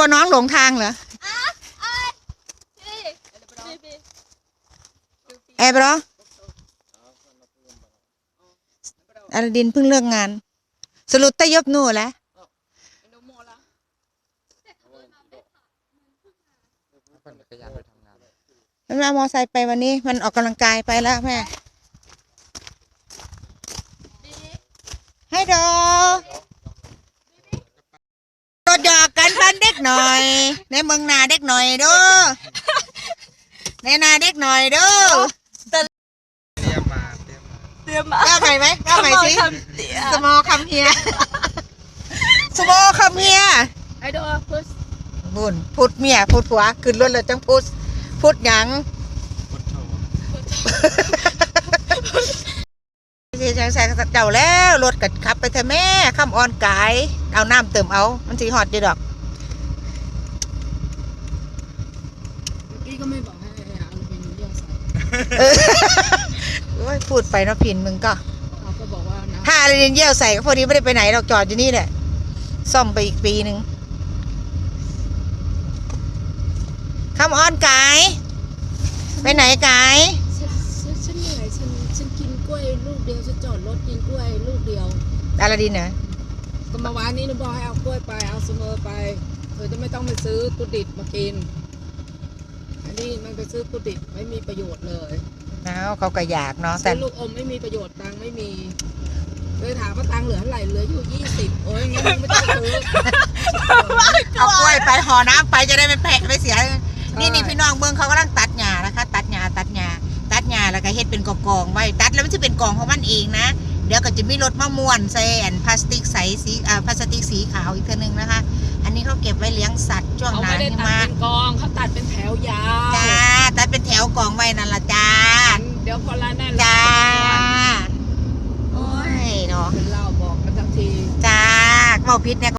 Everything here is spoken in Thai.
กลัวน้องหลงทางเหรอแอบหรออลาดินเพิ่งเลิกงาน สรุปตะยบหนู่แหล้วมันเอามอไซค์ไปวันนี้ มันออกกำลังกายไปแล้วแม่ให้ดอกรถหยอกกันพันเด็ก หน่อยในเมืองนาเด็กหน่อยเด้อในนาเด็กหน่อยเด้อเตรียมมาเตรียมมาเตรียมมาก้าวใหม่ไหมก้าวใหม่สิคำเตียสมอคำเฮียสมอคำเฮียไอดอลพุชบุญพูดเมียพูดผัวขึ้นรถเลยจังพูดพูดหยังพุทโธเสียงใส่เจ้าแล้วรถกัดขับไปเถอะแม่ข้ามออนกาย เอาน้ำเติมเอา มันสีหอดดีดอก เมื่อ กี้ก็ไม่บอกให้เอาเป็นเรื่องใส่เออโอ้ยพูดไปเนาะพินมึงก็เขาก็บอกว่านะถ้าอะไรเยี่ยวใส่ก็พอดีไม่ได้ไปไหนดอกจอดอยู่นี่แหละ ซ่อมไปอีกปีหนึ่งข้ามออนกายไปไหนกายฉันฉันฉันเหนื่อยฉันฉันกินกล้วยลูกเดียวฉันจอดรถกินกล้วยลูกเดียวอาลาดินเหรอก็เมาวานนี้หนูบอกให้เอากล้วยไปเอาเสมอไปเธอจะไม่ต้องไปซื้อตุดิบมากิน อันนี้มันไปซื้อตุดิบไม่มีประโยชน์เลยเอาเขาก็อยากเนาะแต่ซื้อลูกอมไม่มีประโยชน์ตังค์ไม่มีเลยถามว่าตังค์เหลือเท่าไหร่เหลืออยู่ยี่สิบโอ้ยงั้นมึงไม่ต้องซื้อ เอากล้วยไปห่อน้ำไปจะได้ไม่แพะไม่เสีย นี่นี่พี่น้องเมืองเขากำลังตัดหญ้านะคะ ตัดหญ้าตัดหญ้าตัดหญ้าแล้วก็เฮ็ดเป็นกองๆไว้ตัดแล้วมันจะเป็นกองของมันเองนะ เดี๋ยวก็จะมีรถมาม้วนใส่อันพลาสติกใสสีอ่าพลาสติกสีขาวอีกเท่านึงนะคะ อันนี้เขาเก็บไว้เลี้ยงสัตว์ช่วงเขาหนาไม่ได้หิตัดมะ เป็นกองเขาตัดเป็นแถวยาว วกองไว้นั่นละจ้า เดี๋ยวพอละนั่นจ้า โอ้ยเนาะเป็นเราบอกกันทันที จ้าเมาพิษเนี่ย